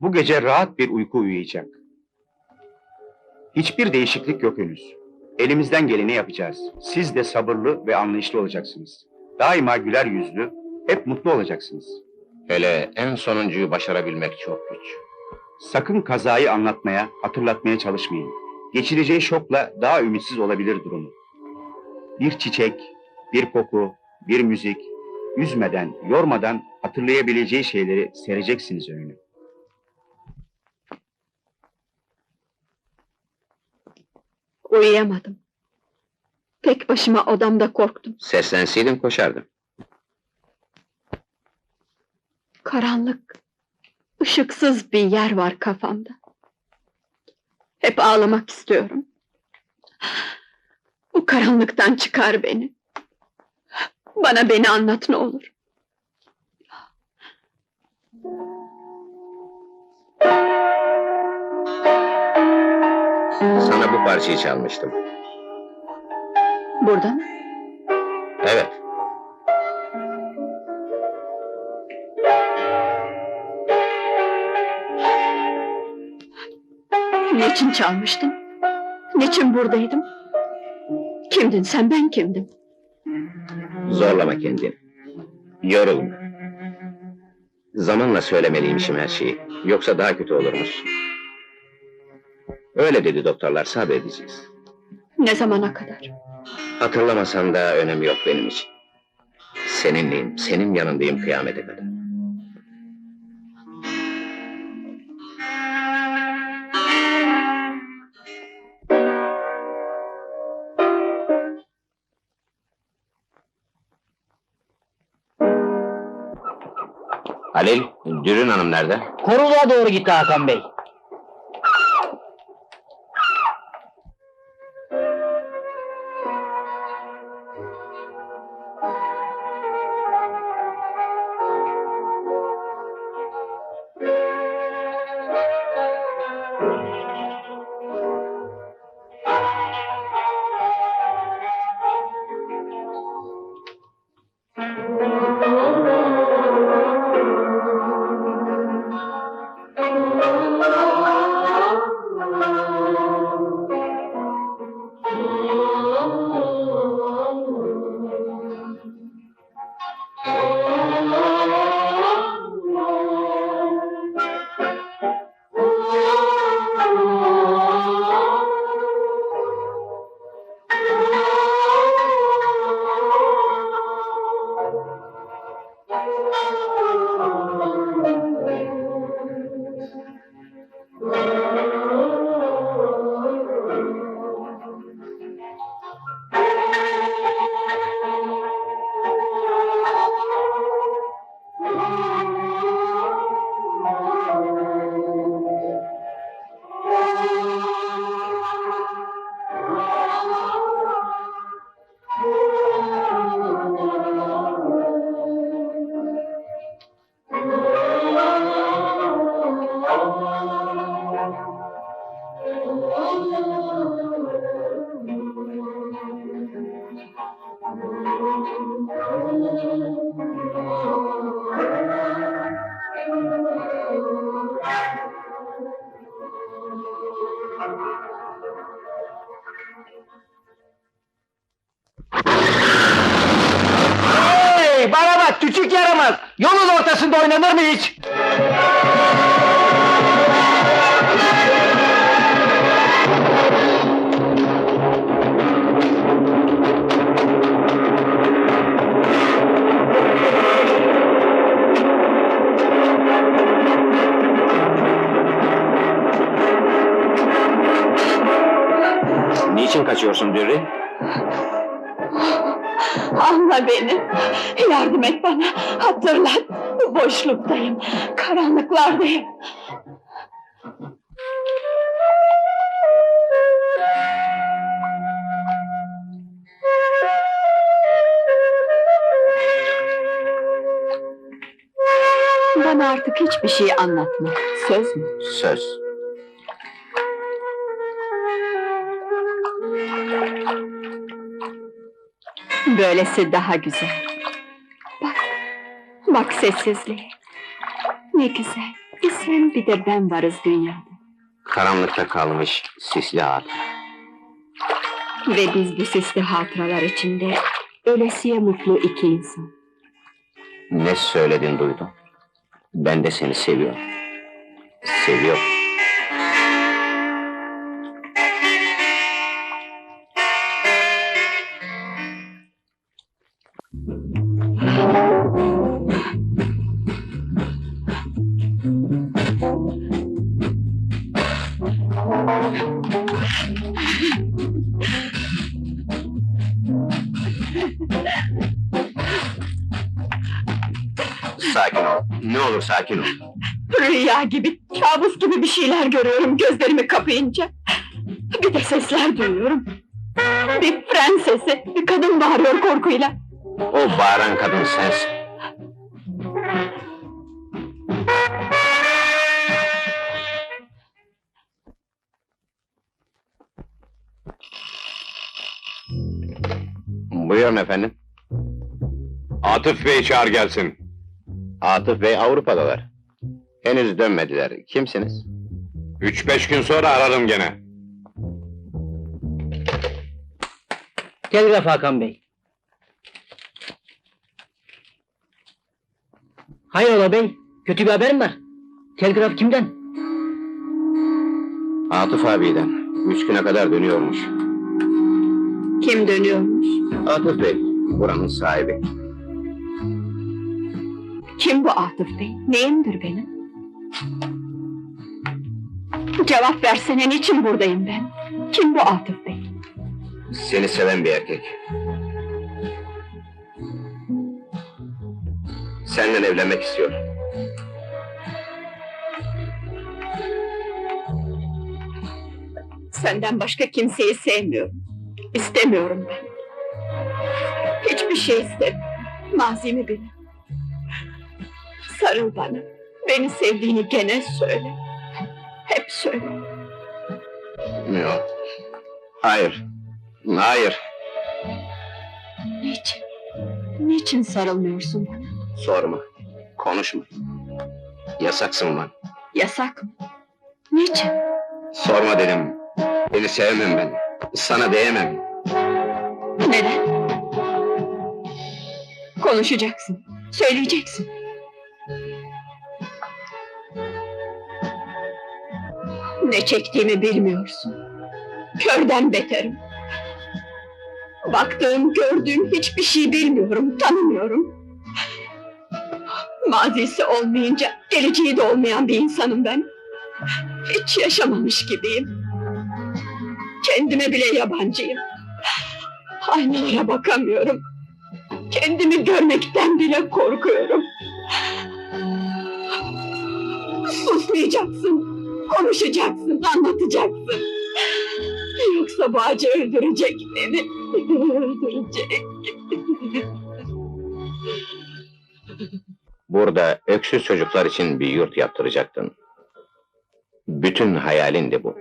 Bu gece rahat bir uyku uyuyacak. Hiçbir değişiklik yok henüz. Elimizden geleni yapacağız. Siz de sabırlı ve anlayışlı olacaksınız. Daima güler yüzlü, hep mutlu olacaksınız. Hele en sonuncuyu başarabilmek çok güç. Sakın kazayı anlatmaya, hatırlatmaya çalışmayın. Geçireceği şokla daha ümitsiz olabilir durumu. Bir çiçek, bir koku, bir müzik, üzmeden, yormadan hatırlayabileceği şeyleri sereceksiniz önüne. Uyuyamadım. Tek başıma odamda korktum. Seslenseydin koşardım. Karanlık, ışıksız bir yer var kafamda. Hep ağlamak istiyorum. Bu karanlıktan çıkar beni. Bana beni anlat ne olur. Bu parçayı çalmıştım. Burada mı? Evet, Niçin çalmıştın? Niçin buradaydım? Kimdin sen ben kimdim? zorlama kendini. Yorulma. Zamanla söylemeliymişim her şeyi. Yoksa daha kötü olurmuş. Öyle dedi doktorlar, sabredeceğiz. Ne zamana kadar? Hatırlamasan da önemi yok benim için. Seninleyim, senin yanındayım kıyamete kadar. Halil, Dürün Hanım nerede? Koruluğa doğru gitti Hakan Bey. Yaramaz. Yolun ortasında oynanır mı hiç? Niçin kaçıyorsun Dürri? Anla beni. Yardım et bana. Hatırlat. Bu boşluktayım. Karanlıklardayım. Bana artık hiçbir şey anlatma. Söz mü? Söz. Böylesi daha güzel. Bak, bak sessizliğe. Ne güzel, Bir sen bir de ben varız dünyada. Karanlıkta kalmış sisli hat. Ve biz bu sisli hatıralar içinde ölesiye mutlu iki insan. Ne söyledin duydum. Ben de seni seviyorum. Seviyorum. Olur sakin ol. Rüya gibi, kabus gibi bir şeyler görüyorum gözlerimi kapayınca. Bir de sesler duyuyorum. Bir prensesi, bir kadın bağırıyor korkuyla. O bağıran kadın sensin. Buyurun efendim. Atıf Bey çağır gelsin. Atıf Bey Avrupa'dalar. Henüz dönmediler. Kimsiniz? Üç beş gün sonra ararım gene. Telgraf Hakan Bey. Hayrola bey? Kötü bir haber mi var? Telgraf kimden? Atıf abiden. Üç güne kadar dönüyormuş. Kim dönüyormuş? Atıf Bey, buranın sahibi. Kim bu Atıf Bey? Neyimdir benim? Cevap versene niçin buradayım ben? Kim bu Atıf Bey? Seni seven bir erkek. Senden evlenmek istiyor. Senden başka kimseyi sevmiyorum. İstemiyorum ben. Hiçbir şey istemiyorum. Mazimi bile. Sarıl bana. Beni sevdiğini gene söyle. Hep söyle. Yok. Hayır. Hayır. Niçin? Niçin sarılmıyorsun bana? Sorma. Konuşma. Yasaksın bana. Yasak mı? Niçin? Sorma dedim. Beni sevmem ben. Sana değemem. Neden? Konuşacaksın. Söyleyeceksin. Ne çektiğimi bilmiyorsun. Körden beterim. Baktığım, gördüğüm hiçbir şey bilmiyorum, tanımıyorum. Mazisi olmayınca geleceği de olmayan bir insanım ben. Hiç yaşamamış gibiyim. Kendime bile yabancıyım. Aynalara bakamıyorum. Kendimi görmekten bile korkuyorum. Susmayacaksın, konuşacaksın, anlatacaksın. Yoksa bu acı öldürecek beni. Öldürecek. Burada öksüz çocuklar için bir yurt yaptıracaktın. Bütün hayalin de bu.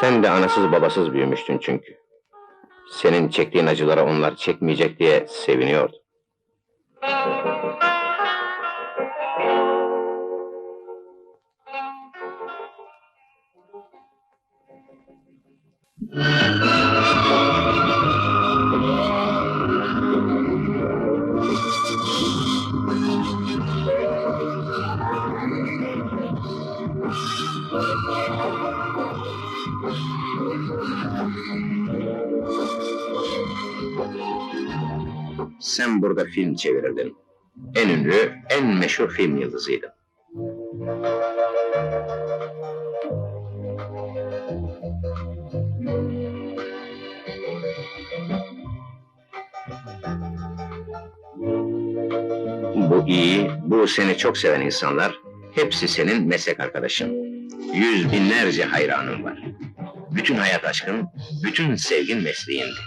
Sen de anasız babasız büyümüştün çünkü. Senin çektiğin acılara onlar çekmeyecek diye seviniyordu. Sen burada film çevirirdin. En ünlü, en meşhur film yıldızıydın. Bu iyi, bu seni çok seven insanlar, hepsi senin meslek arkadaşın. Yüz binlerce hayranın var. Bütün hayat aşkın, bütün sevgin mesleğindi.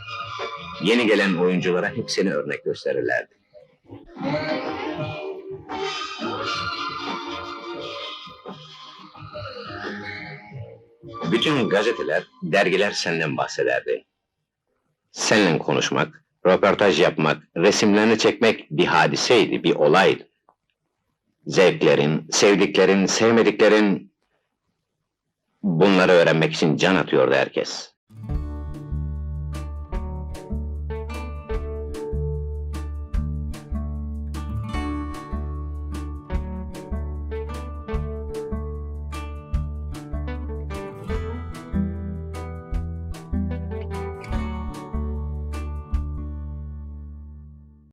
Yeni gelen oyunculara hep seni örnek gösterirlerdi. Bütün gazeteler, dergiler senden bahsederdi. Seninle konuşmak, röportaj yapmak, resimlerini çekmek bir hadiseydi, bir olaydı. Zevklerin, sevdiklerin, sevmediklerin... Bunları öğrenmek için can atıyordu herkes.